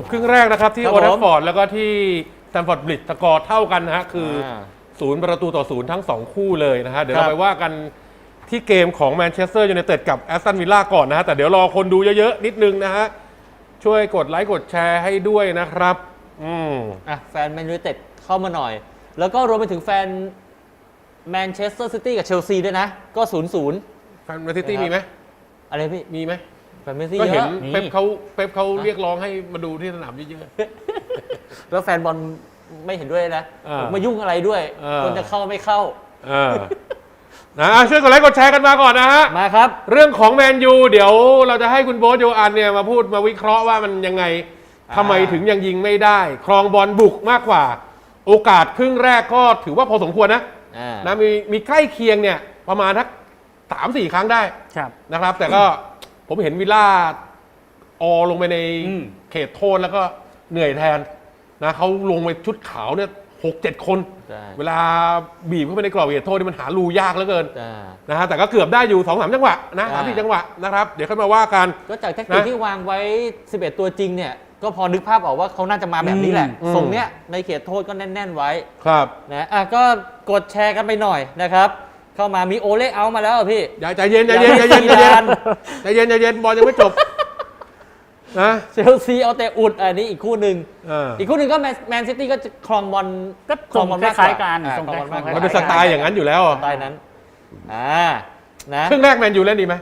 จบครึ่งแรกนะครับที่ครับโอผมทัฟฟอร์ดแล้วก็ที่แซมฟอร์ดบริดจ์สกอร์เท่ากันนะฮะคืออาศูนย์ประตูต่อศูนย์ทั้งสองคู่เลยนะฮะเดี๋ยวครับเราไปว่ากันที่เกมของแมนเชสเตอร์ยูไนเต็ดกับแอสตันวิลล่าก่อนนะฮะแต่เดี๋ยวรอคนดูเยอะๆ นิดนึงนะฮะ ช่วยกดไลค์กดแชร์ให้ด้วยนะครับ อืม อะแฟนแมนยูไนเต็ดเข้ามาหน่อย แล้วก็รวมไปถึงแฟนแมนเชสเตอร์ซิตี้กับเชลซีด้วยนะ ก็ศูนย์ศูนย์แฟนแมนซิตี้นะครับมีไหมอะไรพี่ มีไหม แฟนแมนซีก็เยเห็นอะ เป๊ปเขาเป๊ปเขาฮะเรียกร้องให้มาดูที่สนามเยอะ แล้วแฟนบอลไม่เห็นด้วยนะอ่าผมมายุ่งอะไรด้วยอ่าคนจะเข้าไม่เข้า ๆเออนะอะช่วยกดไลค์กดแชร์กันมาก่อนนะฮะ มาครับ เรื่องของแมนยูเดี๋ยวเราจะให้คุณโบ๊ทโยอันเนี่ยมาพูดมาวิเคราะห์ว่ามันยังไงอ่า ทำไมถึงยังยิงไม่ได้ ครองบอลบุกมากกว่า โอกาสครึ่งแรกก็ถือว่าพอสมควรนะอ่านะมีมีใกล้เคียงเนี่ยประมาณทักสามสี่ครั้งได้ครับ นะครับ แต่ก็ ผมเห็นวิลล่าออลงไปในอืม เขตโทษแล้วก็เหนื่อยแทนนะเขาลงไปชุดขาวเนี่ยหกเจ็ดคน ใช่ เวลาบีบเข้าไปในกรอบเขตโทษนี่มันหารูยากเหลือเกินอ่า นะฮะแต่ก็เกือบได้อยู่2อสามจังหวะนะสามสี่อ่า จังหวะนะครับ เดี๋ยวค่อยมาว่ากัน ก็จากแท็กติกนะที่วางไว้ 11 ตัวจริงเนี่ย ก็พอนึกภาพออกว่าเขาน่าจะมาแบบนี้แหละอืม ทรงเนี้ยในเขตโทษก็แน่น ๆ ไว้ครับ นะอะก็กดแชร์กันไปหน่อยนะครับ เข้ามามีโอเล่เอามาแล้วอะพี่ อย่าใจเย็นใจเย็นใจเย็นใจเย็นใจเย็นใจเย็นบอลยังไม่จบนะเชลซีเอาแต่อุดอันนี้อีกคู่หนึ่งเอออีกคู่หนึ่งก็แมนแมนซิตี้ก็จะครองบอลก็ครองบอลมากกคล้าว่ายๆกันอ่าทรงครองบอลมากกคล้ายๆว่ามันเป็นสไตล์อย่างนั้นอยู่แล้วสไตล์นั้นอ่านะครึ่งแรกแมนยูเล่นดีไหม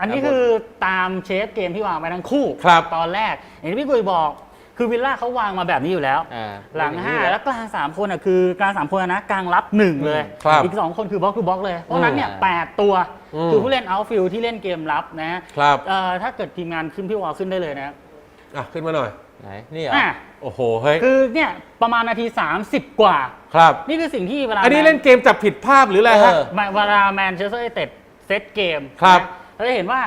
อันนี้คือตามเชฟเกมที่วางไว้ทั้งคู่ครับ ตอนแรกอย่างที่พี่กุยบอก คือวิลล่าเขาวางมาแบบนี้อยู่แล้ว อ่าหลัง5แล้วกลาง3คนอะคือกลาง3คนอะนะกลางรับ1เลย ครับอีก2คนคือบล็อกคือบล็อกเลย เพราะฉะนั้นเนี่ยอืมแปดตัว อืม คือผู้เล่นเอาฟิลที่เล่นเกมรับนะครับเอ่อถ้าเกิดทีมงานขึ้นพี่วอลขึ้นได้เลยนะอะขึ้นมาหน่อย ไหนนี่เหรออะโอ้โหเฮ้ยคือเนี่ยประมาณนาที 30 กว่า ครับ นี่คือสิ่งที่เวลาอันนี้เล่นเกมจับผิดภาพหรืออะไรฮะ เออมาเวลาแมนเชสเตอร์ยูไนเต็ดเซตเกมครับนะเราจะเห็นว่า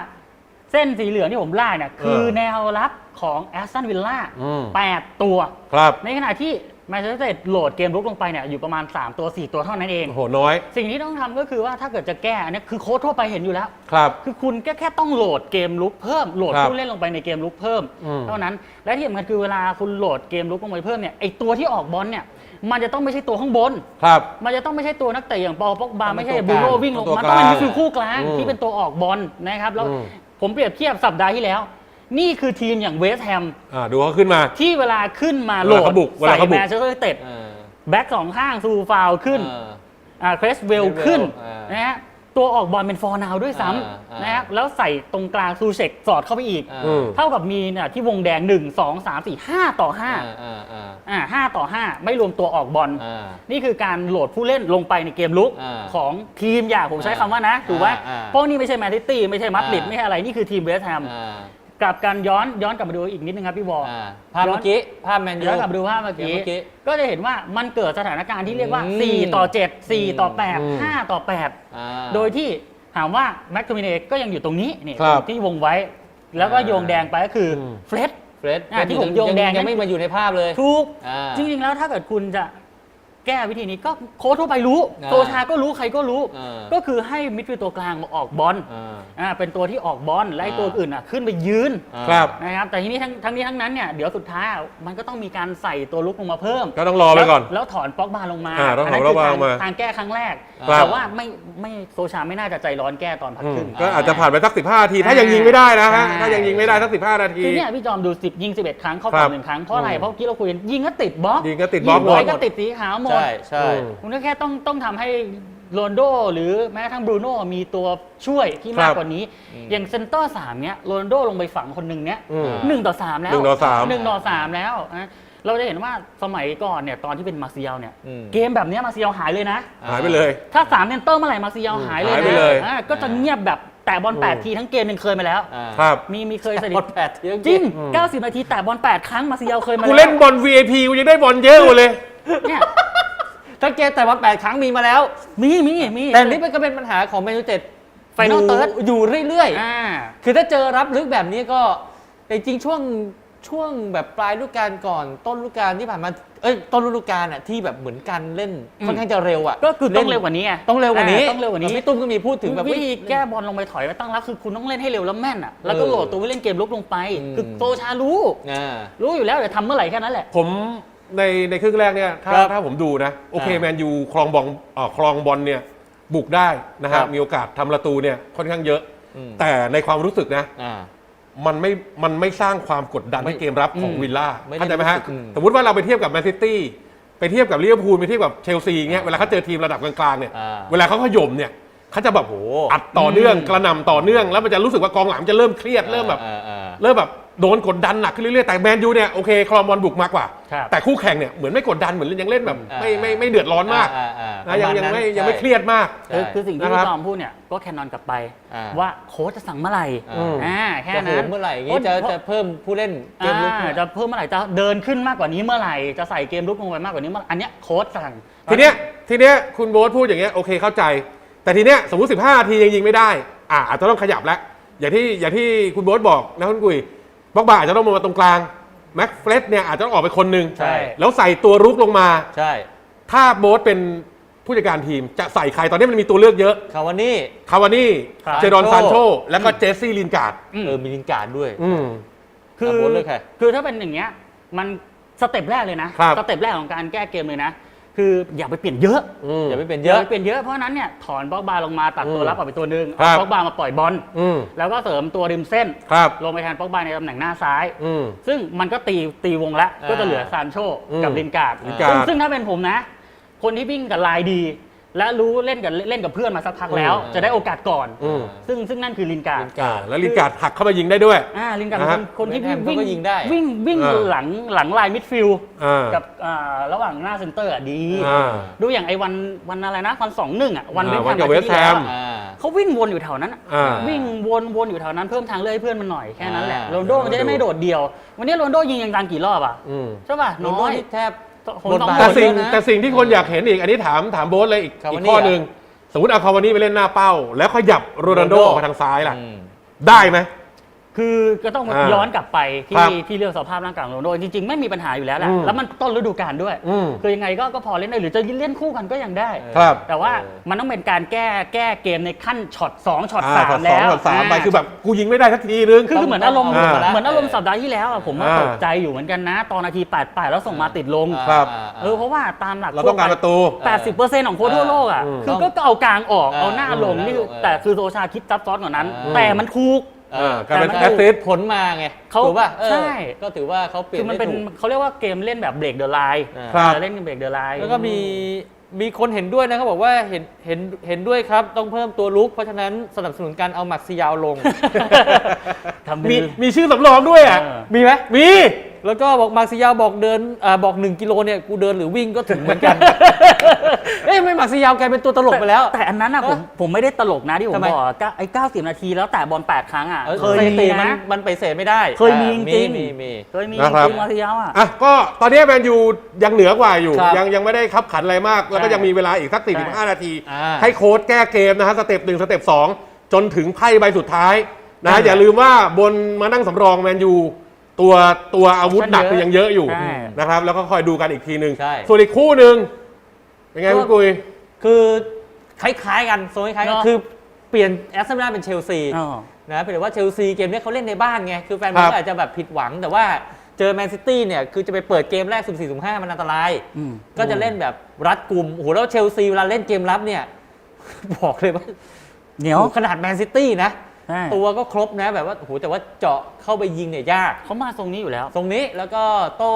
เส้นสีเหลืองที่ผมไล่เนี่ยคือเออ แนวรับ ของแอสตันวิลล่าอืม8ตัว ครับในขณะที่แมนเชสเตอร์ยูไนเต็ดโหลดเกมลุกลงไปเนี่ยอยู่ประมาณ 3 ตัว 4 ตัวเท่านั้นเองโอ้โหน้อยสิ่งที่ต้องทำก็คือว่าถ้าเกิดจะแก้อันนี้คือโค้ชทั่วไปเห็นอยู่แล้ว ครับ คือคุณแค่แค่ต้องโหลดเกมลุกเพิ่มโหลดครับผู้เล่นลงไปในเกมลุกเพิ่ม อืม เท่านั้น และที่สำคัญคือเวลาคุณโหลดเกมลุกลงไปเพิ่มเนี่ยไอตัวที่ออกบอลเนี่ยมันจะต้องไม่ใช่ตัวข้างบน ครับ มันจะต้องไม่ใช่ตัวนักเตะอย่างปอปอกบาต้องเป็นไม่ใช่ตัวบูโรกลางวิ่งลงตัวมันกต้องลางเป็นมิดฟิลด์คู่กลางอืมที่เป็นตัวออกบอลนะครับแล้วอืมผมเปรียบเทียบสัปดาห์ที่แล้ว นี่คือทีมอย่างเวสต์แฮมอ่าดูเขาขึ้นมา ที่เวลาขึ้นมาโหลเวลาดเขาบุกเวลาใส่เขาบุก แมนเชสเตอร์ยูไนเต็ดเออแบ็กสองข้างซูฟาวขึ้นเออ อ่าเครสเวล Cresswell ขึ้นอ่านนะฮะตัวออกบอลเป็นฟอร์นาวด้วยซ้อ่าำอ่านนะครับแล้วใส่ตรงกลางซูเชกสอดเข้าไปอีกอ่าอืม เท่ากับมีเนี่ยที่วงแดง 1 2 3 4 5 ต่อ5อ่าอ่าอ่าอ่า5ต่อ 5 ไม่รวมตัวออกบอล อ่า นี่คือการโหลดผู้เล่นลงไปในเกมลุกอ่าของทีมอย่างผมใช้คำว่านะ ถูกไหมอ่าเพราะนี่ไม่ใช่แมนซิตี้ไม่ใช่มัดริดอ่า ไม่ใช่อะไร นี่คือทีมเวสต์แฮม อ่า กับการย้อนย้อนกลับมาดูอีกนิดนึงครับพี่บอล อ่าภาพเมื่อกี้ ภาพแมนยู ย้อนกลับมาดูภาพเมื่อเกมเมื่อกี้กี้ก็จะเห็นว่ามันเกิดสถานการณ์ที่เรียกว่า อืม4 ต่อ 7 4 ต่อ อืม8 5 ต่อ8อ่าโดยที่ถามว่าแม็กโทมิเนก็ยังอยู่ตรงนี้นี่ครับที่วงไว้ แล้วก็อ่า โยงแดงไปก็คืออม เฟร็ดเฟรดอ่าที่ผมโยงแดง ยังไม่มาอยู่ในภาพเลย ทุกอ่า จริงๆแล้วถ้าเกิดคุณจะ แก้วิธีนี้ก็โค้ชทั่วไปรู้อ่าโซชาก็รู้ใครก็รู้ อ่าก็คือให้มิดฟิลด์ตัวกลางมาออกบอลอ่า อ่าเป็นตัวที่ออกบอลและไอ้อ่าตัวอื่นอะขึ้นไปยืนอ่าครับ นะครับแต่ทีนี้ทั้งทั้งนี้ทั้งนั้นเนี่ยเดี๋ยวสุดท้ายอะมันก็ต้องมีการใส่ตัวลุกลงมาเพิ่ม ก็ต้องรอไปก่อน แล้วแล้วถอนป๊อกบาลงมาอ่าต้องถอนนั้นป๊อกบาคืลงมาทางแก้ครั้งแรก ครับ แต่ว่าไม่ไม่โซชาไม่น่าจะใจร้อนแก้ตอนพักอืคมรึ่ง ก็อาจจะผ่านไปสักสิบห้านาที ถ้ายังยิงไม่ได้นะฮะ ใช่ ถ้ายังยิงไม่ได้สักสิบห้านาที คือเนี่ยพี่จอมดู 10 ยิง 11 ครั้งเข้าครักรอบบหนึ่งครั้ง เพราะอะไร อืมเพราะเมื่อกี้เราคุยกันยิงก็ติดบล็อกยิงก็ติดบล็อกยิงไว้หมดก็ติดสีขาวหมดใช่ใช่ อืม คุณก็แค่ต้องต้องทำให้โรนลโดหรือแม้กระทั่งบรูโน่มีตัวช่วยที่คมารักบกว่านี้ อย่างเซนเตอร์สามเนี้ยโรนลโดลงไปฝังคนหนึ่งเนี้ยอืมหนึ่งต่อสามแล้วหนึ่งต่อสามหนึ่งต่อสามแล้วนะเราจะเห็นว่าสมัยก่อนเนี่ยตอนที่เป็นมาเซียลเนี่ยอืม เกมแบบเนี้ยมาเซียลหายเลยนะ หายไปเลย ถ้าสามเซนเตอร์เมื่อไหร่มาเซียลหายเลยหายไปนะเลย อ่าก็จะเงียบแบบแตะบอลแปดอืมทีทั้งเกมหนึ่งเคยมาแล้ว อ่าครับ มีมีเคยสถิบอติลแปดเที่ยงจริงอืม90 นาทีแต่บอล8ครั้งมาเซียลเคยมากูแล้วเล่นบอล VIP กูยังได้บอลเยอะกว่าเลย เนี่ย ถ้าเกมแต่บอลแปดครั้งมีมาแล้ว มีมีมีแต่นี่มันก็เป็นปัญหาของแมนยูเต็ด Final third อยู่เรื่อยอ่าๆคือถ้าเจอรับลึกแบบนี้ก็แต่จริงๆช่วงช่วงแบบปลายฤดูกาลก่อนต้นฤดูกาลที่ผ่านมาเอ้ยต้นฤดูกาลอะที่แบบเหมือนกันเล่นอืม ค่อนข้างจะเร็วอะก็คือต้องล่นเร็วกว่านี้ไงต้องเร็วกว่านี้อ่ต้องเร็วกว่านี้ พี่ตุ้มก็มีพูดถึงแบบ วิธีเฮ้ยแก้บอลลงไปถอยไปตั้งรับคือคุณต้องเล่นให้เร็วแล้วแม่นอะแล้วก็เออโหลดตัวไปเล่นเกมลุกลงไป อืม คือโซชารู้ อ่า รู้อยู่แล้วเดี๋ยวทำเมื่อไหร่แค่นั้นแหละ ผม ในในครึ่งแรกเนี่ยถ้าครับถ้าผมดูนะ โอเคอ่าแมนยูครองบอลเอ่อครองบอลเนี่ยบุกได้นะครัฮะบมีโอกาสทำประตูเนี่ยค่อนข้างเยอะ อืม แต่ในความรู้สึกนะ อ่า มันไม่ มันไม่สร้างความกดดันไม่ให้เกมรับของอืมวิลล่าไม่ได้เข้าใจไหมฮะรู้สึกอืมสมมติว่าเราไปเทียบกับแมนซิตี้ ไปเทียบกับลิเวอร์พูล ไปเทียบกับเชลซีเงี้ย เวลาเขาเจอทีมระดับกลางๆเนี่ย อ่าเวลาเขาขย่มเนี่ย เขาจะแบบโอ้อัดต่อเนื่อง กระหน่ำต่อเนื่อง แล้วมันจะรู้สึกว่ากองหลังจะเริ่มเครียด เริ่มแบบอ่าอ่าเริ่มแบบ โดนกดดันหนักขึ้นเรื่อยๆแต่แมนยูเนี่ยโอเคครองบอลบุกมากกว่า ครับแต่คู่แข่งเนี่ยเหมือนไม่กดดันเหมือนยังเล่นแบบอ่าไม่ไม่ไม่เดือดร้อนมากอ่าอ่านะยังประาณยังนั้นไม่ยังไม่ใช่ เครียดมากใช่คือคือสิ่งที่นะครับ พี่จอมพูดเนี่ยก็แค่นอนกลับไป อ่า ว่าโค้ชจะสั่งเมื่อไหร่อืม อ่าแค่จะโหนั้นมเมื่อไหร่อย่างงี้จะเพราจะเพิ่มผู้เล่นเกมลุก อ่าเนี่ยจะเพิ่มเมื่อไหร่จะเดินขึ้นมากกว่านี้เมื่อไหร่จะใส่เกมลุกลงไปมากกว่านี้เมื่อไหร่อันเนี้ยโค้ชสั่ง ทีเนี้ยทีเนี้ยคุณโบ๊ทพูดอย่างเงี้ยโอเคเข้าใจ แต่ทีเนี้ยสมมติ 15นาทียังยิงไม่ได้ อ่าอาจจะต้องขยับแล้วอย่างที่อย่างที่คุณโบ๊ทบอกนะคุณกุย บ็อกบาอาจจะต้องลงมาตรงกลางแม็กเฟรดเนี่ยอาจจะต้องออกไปคนหนึ่งใช่ แล้วใส่ตัวรุกลงมา ใช่ถ้าโบ๊ทเป็นผู้จัดการทีมจะใส่ใครตอนนี้มันมีตัวเลือกเยอะ คาวานี่ คาวานี่ ครับ เจดอนซาซานนโชโช แล้วก็เจสซี่ลินการ์ดอืม เออมีลินการ์ดด้วย อืม คืออะโบ๊ทเลือกใคร คือถ้าเป็นอย่างเงี้ยมันสเต็ปแรกเลยนะครับ สเต็ปแรกของการแก้เกมเลยนะ คืออย่าไปเปลี่ยนเยอะอืมอย่าไปเป็นอเยย่าอะไปเปลี่ยนเยอะเพราะฉะนั้นเนี่ยถอนบล็อกบาร์ลงมาตัดตัวอืมรับออกไปตัวหนึ่งครัเอาบบล็อกบาร์มาปล่อยบอลอืมแล้วก็เสริมตัวริมเส้น ครับ ลงไปแทนบล็อกบาร์ในตำแหน่งหน้าซ้าย อืม ซึ่งมันก็ตีตีวงแล้ว อ่าก็จะเหลือซานโชอืมกับลินการ์ดลินการ์ดซึ่งซึ่งถ้าเป็นผมนะ คนที่วิ่งกับลายดี และรู้เล่นกับเล่นกับเพื่อนมาสักพักแล้ว อืมจะได้โอกาสก่อน อืม ซึ่งซึ่งนั่นคือลินการ์ด อ่าแล้วลินการ์ดหักเข้ามายิงได้ด้วย อ่าลินการ์ดนะเป็ฮะนคนที่เวสต์แฮวิ่มงเขาก็ยิงได้ วิ่งวิ่งอ่าหลังหลังลายมิดฟิลด์อ่ากับอ่าระหว่างหน้าเซนเตอร์อะดี อ่าดูอย่างไอ้วันวันอะไรนะวันสองหนึ่งอะวันอ่าเวสต์วันกับแฮมเวสต์แฮมอาทิตย์ที่แล้วอะอ่า เขาวิ่งวนอยู่แถวนั้นอะอ่า วิ่งวนวนอยู่แถวนั้นเพิ่มทางเลือกให้เพื่อนมันหน่อยแค่นั้นแหละอ่า โรนลโดมันจะได้ไม่โดดเดี่ยว วันนี้โรนลโดยิงยังตังกี่รอบอะอืม ใช่ป่ะโรน้นลโดอยนี่แทบ คงต้องบทบาทแต่โดดสิ่งเยอะนะ แต่สิ่งที่คนอยากเห็นอีก อันนี้ถามถามโบ๊ทเลยอีกคาวาอีกนี่ข้ออะหนึ่งสมมติเอาคาวานี่ไปเล่นหน้าเป้า แล้วขยับโรนัลโดโรนัลโด ออกมาทางซ้ายล่ะ อืมได้ไหม คือก็ต้องอ่าย้อนกลับไปครัที่บที่เรื่องสภาพร่างกายของโรนลโดจริงๆ ไม่มีปัญหาอยู่แล้วแหละอืมแล้วมันต้นฤดูกาลด้วย อืม คือยังไงก็ก็พอเล่นได้หรือจะเล่นคู่กันก็ยังได้ ครับ แต่ว่าเออมันต้องเป็นการแก้แก้เกมในขั้นช็อต2ช็อตอ่าสามช็อตสอแล้งวช็อตสามไปอ่คือแบบกูยิงไม่ได้สักทีนึง คือคือเหมือนอารมณ์อ่าเหมือนอารมณ์สัปดาห์ที่แล้วอะผมว่าอ่า ตกใจอยู่เหมือนกันนะ ตอนนาที8ปแล้วส่งมาติดลง ครับา เออเพราะว่าตามหลักเราต้องการประตู 80%ของโค้ชทั่วโลกอะ อืมคือก็ก็เอากลางออก เออเอาหน้าลงเออนี่คือเออแต่คือโซชาคิดซับซ้อนกว่านั้นเออแต่มันถูก เออการเป็นแต่มันแอสซิสต์ผลมาไงเขาถูกป่ะเออใช่ ก็ถือว่าเขาเปลี่ยคืนอมันเป็นได้ถูก เขาเรียกว่าเกมเล่นแบบเบรกเดอะไลน์อ่า ครับ เล่นเบรกเดอะไลน์แล้วก็มีมีคนเห็นด้วยนะเขาบอกว่าเห็นเห็นเห็นด้วยครับ ต้องเพิ่มตัวลุกเพราะฉะนั้นสนับสนุนการเอาหมักซียาวลง ทำเป็น มีมีชื่อสำรองด้วยอะ เออ มีไหมมี แล้วก็บอกมาร์ซิยาวบอกเดินอ่าบอก1กิโลเนี่ยกูเดินหรือวิ่งก็ถึงเหมือนกัน เอ้ยไม่มาร์ซิยาวกลายเป็นตัวตลกไปแล้ว แต่อันนั้นอะผมผมไม่ได้ตลกนะที่ผมทำไม บอกอะไอ้90นาทีแล้วแต่บอล8ครั้งอะเออเคยสถิมีติมันนะมันไปเสไม่ได้เคยมีอ่าจริงมีมี เคยมีนะครับ จริงมาทียาวอะ อะก็ตอนนี้แมนยูยังเหนือกว่าอยู่ ครับยังยังไม่ได้คับขันอะไรมาก แล้วก็ใช่ยังมีเวลาอีกสักใช่45นาที อ่า ให้โค้ดแก้เกมนะฮะสเต็ปหนึ่งสเต็ปสองจนถึงไพ่ใบสุดท้ายนะนั่ฮะนแหละอย่าลืมว่าบนมานั่งสำรองแมนยู ตัวตัวอาวุธหนักเยอะยังเยอะอยู่ใช่นะครับ แล้วก็คอยดูกันอีกทีหนึ่งใช่ ส่วนอีกคู่หนึ่งเป็นไงคุณกุย คือคล้ายๆกันโซนคล้ายๆกันเนอะ คือเปลี่ยนแอสตันวิลล่าเป็นเชลซีอ๋อ นะเพียงแต่ว่าเชลซีเกมนี้เขาเล่นในบ้านไง คือแฟนบอคลรับ ก็อาจจะแบบผิดหวัง แต่ว่าเจอแมนซิตี้เนี่ย คือจะไปเปิดเกมแรกสุ่มสี่สุ่มห้ามันอันตราย อืม ก็จะเล่นแบบรัดกลุ่มโอ้โหแล้วเชลซีเวลาเล่นเกมรับเนี่ย บอกเลยว่าเหนียวโอ้โหขนาดแมนซิตี้นะ ใช่ ตัวก็ครบนะแบบว่าโอ้โหแต่ว่าเจาะเข้าไปยิงเนี่ยยาก เขามาทรงนี้อยู่แล้ว ตรงนี้แล้วก็โต้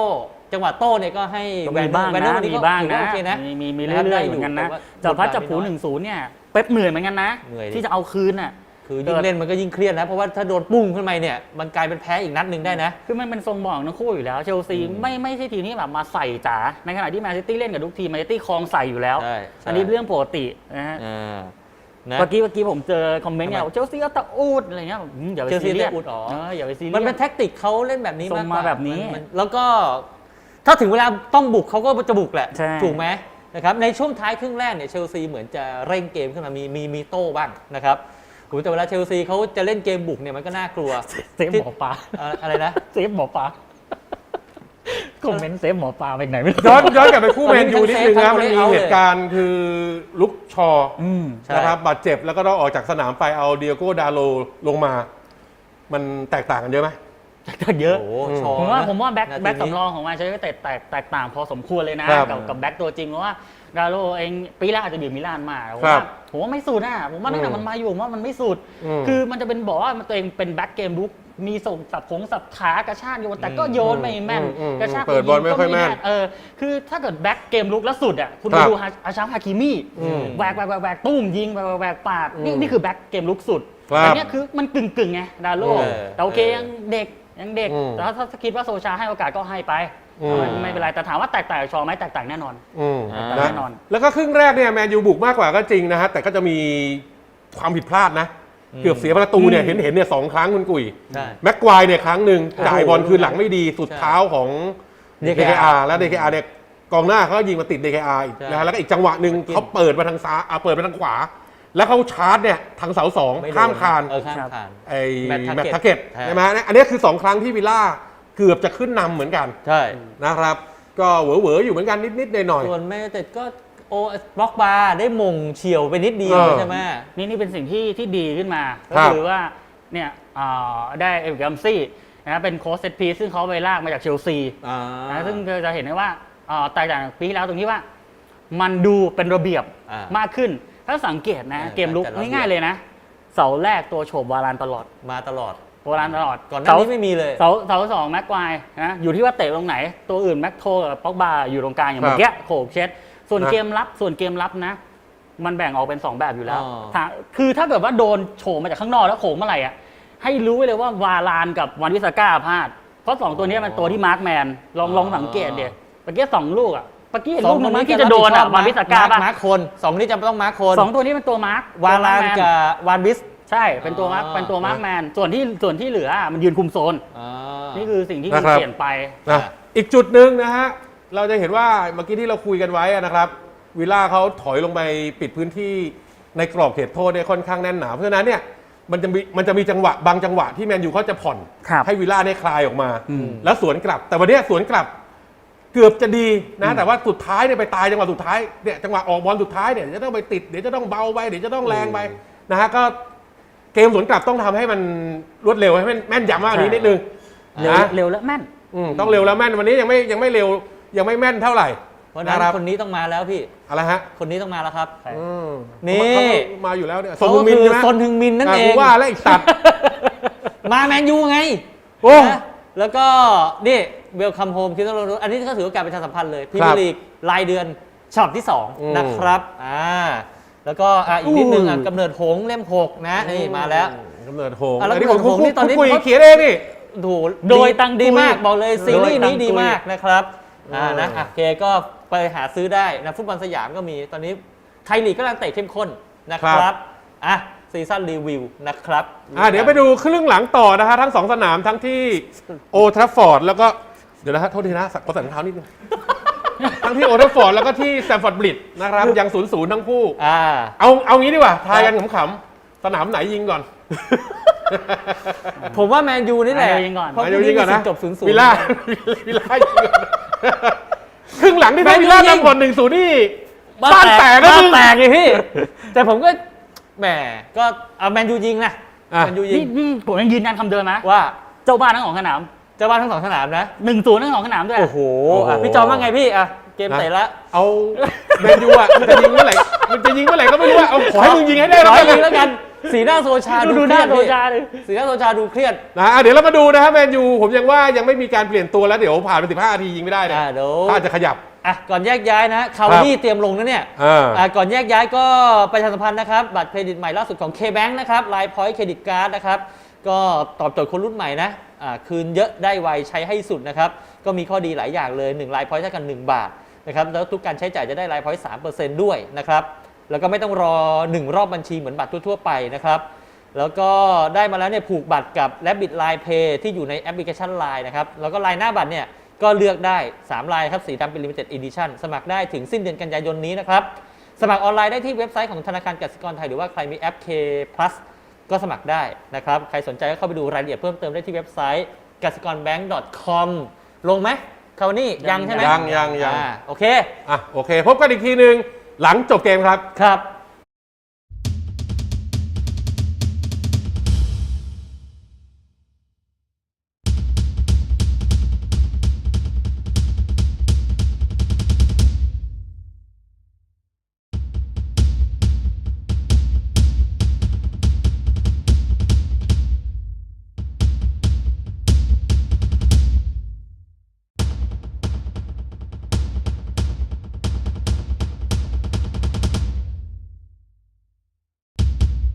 จังหวะโต้เนี่ยก็ให้ก็แวมีนบ้างแวนเนอนะร์วันนี้มีก็บ้างถือว่านะโอเคนะ มีมีมีนะครับเรื่อยๆได้เหมือนกันนะแต่ว่าจับพัดบทบาทจับผูไม่หน้อยนึ่งศูนย์เนี่ยเป๊ปเหนื่อยเหมือนกันนะ เหนื่อยดิ ที่จะเอาคืนน่ะ คือยิ่งเล่นมันก็ยิ่งเครียดนะ เพราะว่าถ้าโดนปุ้งขึ้นมาเนี่ยมันกลายเป็นแพ้อีกนัดหนึ่งได้นะ คือมันเป็นทรงบอกทั้งคู่อยู่แล้ว เชลซีอืมไม่ไม่ใช่ทีมที่แบบมาใส่จ๋าในขณะที่แมนซิตี้เล่นกับทุกทีมแมนซิตี้คลองใส่อยู่แล้ว ใช่ใช่ อันนี้เรื่องปกตินะฮะ อ่า นะ เมื่อกี้เมื่อกี้ผมเจอคอมเมนต์เนี่ยทำไม เชลซีก็ตะอูดอะไรเงี้ยอืมอย่าไปเชลซีซีเรียสตะอูดอ๋อ เอออย่าไปซีเรียส มันเป็นแท็กติกเขาเล่นแบบนี้ส่มากงกมาว่าแบบนี้มัมัแล้วก็ถ้าถึงเวลาต้องบุกเขาก็จะบุกแหละ ใช่ ถูกไหมนะครับในช่วงท้ายครึ่งแรกเนี่ยเชลซีเหมือนจะเร่งเกมขึ้นมามีมีมีโต้บ้างนะครับโหแต่เวลาเชลซีเขาจะเล่นเกมบุกเนี่ยมันก็น่า กลัวเซฟหมอปลาเอ่ออะไรนะ เซฟหมอปลา คอมเมนต์เซฟหมอปลาไปไหนไม่รู้ ย้อนย้อนกลับไปคู่แมนยูนิดนึงนะทั้งมันเซฟมีทั้งเหตุการณ์คือลุกชออืมใช่ นะครับบาดเจ็บแล้วก็ต้องออกจากสนามไปเอาเดียโก้ดาโลลงมา มันแตกต่างกันเยอะไหมเยอะ โอ้โหชอผมว่านะผมว่าแบ็คนาทีแบ็คนี้ สำรองของมันจะแตกแตกแตกต่างพอสมควรเลยนะครับ กับกับแบ็คตัวจริงเพราะว่า ดาโลเองปีแรกอาจจะอยู่มิลานมาผมครัว่าบผมว่าไม่สุดอะผมว่าตั้งแต่อืมมันมาอยู่ผมว่ามันไม่สุดอืมคือมันจะเป็นบอกว่ามันตัวเองเป็นแบ็คเกมลุกมีส่งสับผงสับขากระชากโยนแต่ก็โยนไม่แม่นอืมอืมกระชากเปิดบอลไม่ค่อยแม่นเออคือถ้าเกิดแบ็คเกมลุกแล้วสุดอะคุณครับดูฮาอาชาฮาคิมิอืมแหวกแหวกแหวกแหวกตุ้มยิงแหวกแหวกแหวกปาดนี่อืมนี่คือแบ็คเกมลุกสุดครับแต่เนี้ยคือมันกึ่งกึ่งๆไงดาโลเออแต่โอเคเออยังเด็กยังเด็กอืมแต่ถ้าถ้าคิดว่าโซชาให้โอกาสก็ให้ไป อืมไม่ไม่เป็นไรแต่ถามว่าแตกต่างจากชอไหมแตกต่างแน่นอน อืมอ่านะแน่นอน แล้วก็ครึ่งแรกเนี่ยแมนยูบุกมากกว่าก็จริงนะฮะแต่ก็จะมีความผิดพลาดนะ เกือบเสียประตูเนี่ยอืมเห็นเห็นเนี่ยสองครั้งคุณกุยใช่ แม็กควายเนี่ยครั้งหนึ่งโอ้โหจ่ายบอลคืนหลังไม่ดีสุดใช่เท้าของ DKR DKR แล้ว DKR เนี่ยกองหน้าเขาก็ยิงมาติด DKR อีกใช่นะฮะแล้วก็อีกจังหวะหนึ่งมันกินเขาเปิดมาทางซ้ายอะเปิดมาทางขวา แล้วเขาชาร์จเนี่ยทางเสาสองไโดนข้ามคาน เออข้ามคาน ไอ้แมตต์แมต Target ต์ทาเก็ตใช่ใช่ไหมฮะอันนี้คือ 2 ครั้งที่วิลล่า เกือบจะขึ้นนำเหมือนกันใช่ นะครับ ก็เหวอๆอยู่เหมือนกันนิดๆหน่อย ส่วนแมนยูเต็ดก็โอบล็อกบาร์ได้มงเฉียวไปนิดเดียวเออ ใช่ไหม นี่นี่เป็นสิ่งที่ที่ดีขึ้นมา ก็ครับคือว่าเนี่ยอ่าได้เอวิกัมซี่นะเป็นโค้ชเซตพีซซึ่งเขาไปลากมาจากเชลซีอ่านะซึ่งจะเห็นได้ว่าอ่าแตกต่างจากปีที่แล้วตรงที่ว่า มันดูเป็นระเบียบอ่ามมากขึ้น ถ้าสังเกตนะ เออเกมลุกแต่ระเบียบ ง่ายๆเลยนะ เสาแรกตัวโฉบวารานตลอด มาตลอด วารานตลอดก่อนหน้าเสานี้ไม่มีเลยเสาเสาสองแม็กควายนะอยู่ที่ว่าเตะตรงไหน ตัวอื่นแม็กโทกับป็อกบาอยู่ตรงกลางอย่างครับเมื่อกี้โขกเช็ด ส่วนนะเกมรับส่วนเกมรับนะ มันแบ่งออกเป็น 2 แบบอยู่แล้วอ๋อถ้าคือถ้าเกิดว่าโดนโฉมมาจากข้างนอกแล้วโขงเมื่อไหร่อะให้รู้ไว้เลยว่าวาลานกับวันวิสก้าพลาดเพราะ2ตัวเนี้ยมันตัวที่มาร์คแมนลองลองสังเกตเดี๋ยวเมื่อกี้สองลูกอะเมื่อกี้ลูกหนึงที่จะโดนอะวันวิสก้ามาป่ะมาร์คคนสองนี่จะต้องมาร์คคนสองตัวนี้เป็นตัวมาร์ควาลานกับวานบิส ใช่เป็นตัวมาร์คอ๋อเป็นตัวมาร์คแมนส่วนที่ส่วนที่เหลืออะมันยืนคุมโซน อ่า นี่คือสิ่งที่มันนะครับ เปลี่ยนไปๆนะอีกจุดหนึ่งนะฮะ เราจะเห็นว่าเมื่อกี้ที่เราคุยกันไว้อะนะครับ วิลล่าเขาถอยลงไปปิดพื้นที่ในกรอบเขตโทษได้ค่อนข้างแน่นหนาเพราะฉะนั้นเนี่ยมันจะมีมันจะมีจังหวะบางจังหวะที่แมนยูเขาจะผ่อน ครับให้วิลล่าได้คลายออกมา อืม แล้วสวนกลับ แต่วันเนี้ยสวนกลับเกือบจะดีนะแต่ว่าสุดท้ายเนี่ยไปตายจังหวะสุดท้ายเนี่ยจังหวะออกบอลสุดท้ายเนี่ยเดี๋ยวจะต้องไปติดเดี๋ยวจะต้องเบาไปเดี๋ยวจะต้องแรงไปนะฮะก็ เกมสวนกลับต้องทำให้มันรวดเร็วให้มันแม่นยำมากกว่านี้นิดนึง เร็วนะ เร็วและแม่น อืมต้องเร็วแล้วแม่นวันนี้ยังไม่ยังไม่เร็วยังไม่แม่นเท่าไหร่ เพราะฉะนั้นนะครับ คนนี้ต้องมาแล้วพี่ อะไรฮะคนนี้ต้องมาแล้วครับอืมนี่ เขามาอยู่แล้วเนี่ยเขางก็มินคือใช่ไหมซนฮึงมินนั่นอะเอกูงว่าแล้วอีกสัตว์มาแมนยูไงโอ้นะแล้วก็นี่เวลคัมโฮมคิดว่าเราอันนี้ก็ถือว่าการประชาสัมพันธ์เลยพรีครัเมียบร์ลีกรายเดือนฉบับที่ อืม 2 นะครับอ่า แล้วก็อะอีกนิดนึงอะอู้กำเนิดหงส์เล่มหกนะนี่มาแล้ว กำเนิดโหงอะแล้วอันนี้กำเนิดผมโหงนี่ตอนนี้ คุยเขาเขียนเองนี่ ดูโดยตังดีกุยมากบอกเลยซีรีส์โดยตังนี้ดีกุยมากนะครับอ่าเออนะอะโอเคก็ไปหาซื้อได้นะฟุตบอลสยามก็มีตอนนี้ไทยลีกกำลังเตะเข้มข้นนะครับอะซีซั่นรีวิวนะครับ อะเดี๋ยวไปดูครึ่งหลังต่อนะฮะทั้งสองสนามทั้งที่โอทราฟอร์ดแล้วก็ เดี๋ยวนะฮะโทษทีนะขอใส่รองเท้านิดนึง ทั้งที่โอทราฟอร์ดแล้วก็ที่แซมฟอร์ดบริดจ์นะครับยังศูนย์ศูนย์ทั้งคู่ อ่า เอาเอางี้ดีกว่าทายกันขำๆสนามไหนยิงก่อน ผมว่าแมนยูนี่แหละแมนยูยิงก่อน เพราะมาเดี๋ยวยิงก่อนนะมีสิทธิ์จบศูนย์ศูนย์ วิลล่าวิลล่ายิงก่อนครึ่งหลังที่ได้แมนยูวิลล่ายิง นำก่อนหนึ่งศูนย์นี่ บ้าบ้านแตแตกกนะบ้านมึง แตกเลยพี่ แต่ผมก็แหมก็เอาแมนยูยิงนะอะ แมนยูยินี่งนี่ผมยังยืนยันคำเดิมนะว่าเจ้าบ้านทั้งสองสนาม เจ้าบ้านทั้งสองสนามนะ หนึ่งศูนย์ทั้งสองสนามด้วยโอ้โหโอ้โหอะพี่จอมว่าไงพี่อะเกมเตะละเอาแมนยูอะมันจะยิงเมื่อไหร่มันจะยิงเมื่อไหร่ก็ไม่รู้อะเอาขอให้มึงยิงให้ได้ร้แล้วอยกันยิงแล้วกัน สีหน้าโซชาดูดูดูเคหรีน้ายดโดพี่จาเลยสีหน้าโซชาดูเครียดนะอะเดี๋ยวเรามาดูนะฮะแมนยูผมยังว่ายังไม่มีการเปลี่ยนตัวแล้วเดี๋ยวผ่านไป15นาทียิงไม่ได้เนี่ยอ่าเดี๋ยวถ้าจะขยับอะก่อนแยกย้ายนะคาวนี่เตรียมลงนะเนี่ยอ่าอ่าก่อนแยกย้ายก็ประชาสัมพันธ์นะครับบัตรเครดิตใหม่ล่าสุดของ K-Bank นะครับไลน์พอยต์เครดิตการ์ดนะครับก็ตอบโจทย์คนรุ่นใหม่นะอ่า คืนเยอะได้ไวใช้ให้สุดนะครับ ก็มีข้อดีหลายอย่างเลย1ลน์พอยต์เท่ากัน 1 บาทนะครับแล้วทุกการใช้จ่ายจะได้ลน์พอยต์3%ด้วยนะครับแล้วก็ไม่ต้องรอ 1 รอบบัญชีเหมือนบัตรทั่ว ๆ ไปนะครับแล้วก็ได้มาแล้วเนี่ยผูกบัตรกับ Rabbit Line Pay ที่อยู่ในแอปพลิเคชัน Line นะครับแล้วก็ลายหน้าบัตรเนี่ยก็เลือกได้ 3 ลายครับสีดำเป็น Limited Edition สมัครได้ถึงสิ้นเดือนกันยายนนี้นะครับสมัครออนไลน์ได้ที่เว็บไซต์ของธนาคารกสิกรไทยหรือว่าใครมีแอป K Plus ก็สมัครได้นะครับ ใครสนใจก็เข้าไปดูรายละเอียดเพิ่มเติมได้ที่เว็บไซต์กสิกร bank com ลงไหมคาวานี่ยังใช่ไหมยังยังยัง อ่าโอเค อะโอเค พบกันอีกทีหนึ่งหลังจบเกมครับ ครับ